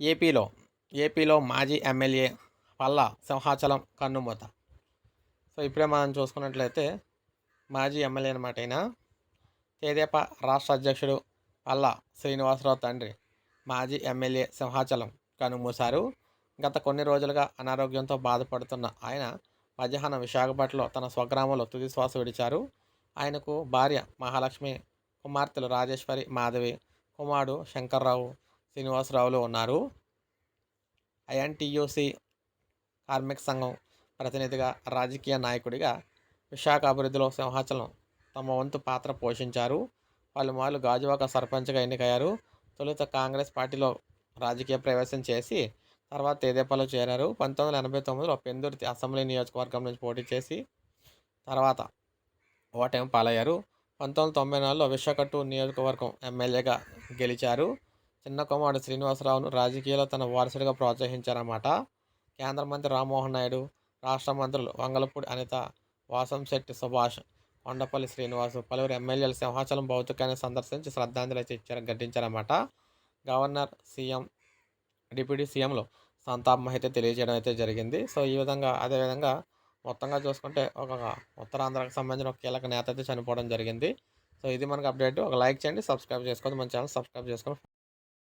ఏపీలో ఏపీలో మాజీ ఎమ్మెల్యే పల్లా సింహాచలం కన్నుమూత. సో ఇప్పుడే మనం చూసుకున్నట్లయితే మాజీ ఎమ్మెల్యే అనమాట అయినా తెదేపా రాష్ట్ర అధ్యక్షుడు పల్లా శ్రీనివాసరావు తండ్రి మాజీ ఎమ్మెల్యే సింహాచలం కన్నుమూశారు. గత కొన్ని రోజులుగా అనారోగ్యంతో బాధపడుతున్న ఆయన మధ్యాహ్నం విశాఖపట్నంలో తన స్వగ్రామంలో తుది శ్వాస విడిచారు. ఆయనకు భార్య మహాలక్ష్మి కుమార్తెలు రాజేశ్వరి మాధవి కుమారుడు శంకర్రావు శ్రీనివాసరావులు ఉన్నారు. ఐఎన్టీయూసీ కార్మిక సంఘం ప్రతినిధిగా రాజకీయ నాయకుడిగా విశాఖ అభివృద్ధిలో సింహాచలం తమ వంతు పాత్ర పోషించారు. పలుమార్లు గాజువాక సర్పంచ్గా ఎన్నికయ్యారు. తొలుత కాంగ్రెస్ పార్టీలో రాజకీయ ప్రవేశం చేసి తర్వాత తెదేపాలో చేరారు. పంతొమ్మిది వందల ఎనభై తొమ్మిదిలో పెందుర్తి అసెంబ్లీ నియోజకవర్గం నుంచి పోటీ చేసి తర్వాత ఓటమి పాలయ్యారు. పంతొమ్మిది వందల తొంభై నాలుగులో విశాఖట్టు నియోజకవర్గం ఎమ్మెల్యేగా గెలిచారు. చిన్న కుమారుడు శ్రీనివాసరావును రాజకీయాల్లో తన వారసుడిగా ప్రోత్సహించారన్నమాట. కేంద్ర మంత్రి రామ్మోహన్ నాయుడు రాష్ట్ర మంత్రులు వంగలపూడి అనిత వాసంశెట్టి సుభాష్ కొండపల్లి శ్రీనివాసు పలువురు ఎమ్మెల్యేలు సింహాచలం భౌతికాన్ని సందర్శించి శ్రద్ధాంజలి ఇచ్చారు ఘటించారన్నమాట గవర్నర్ సీఎం డిప్యూటీ సీఎంలు సంతాపం అయితే తెలియజేయడం అయితే జరిగింది. సో ఈ విధంగా అదేవిధంగా మొత్తంగా చూసుకుంటే ఒక ఉత్తరాంధ్రకు సంబంధించిన ఒక కీలక నేత అయితే చనిపోవడం జరిగింది. సో ఇది మనకు అప్డేట్. ఒక లైక్ చేయండి సబ్స్క్రైబ్ చేసుకోండి మన ఛానల్ సబ్స్క్రైబ్ చేసుకోండి.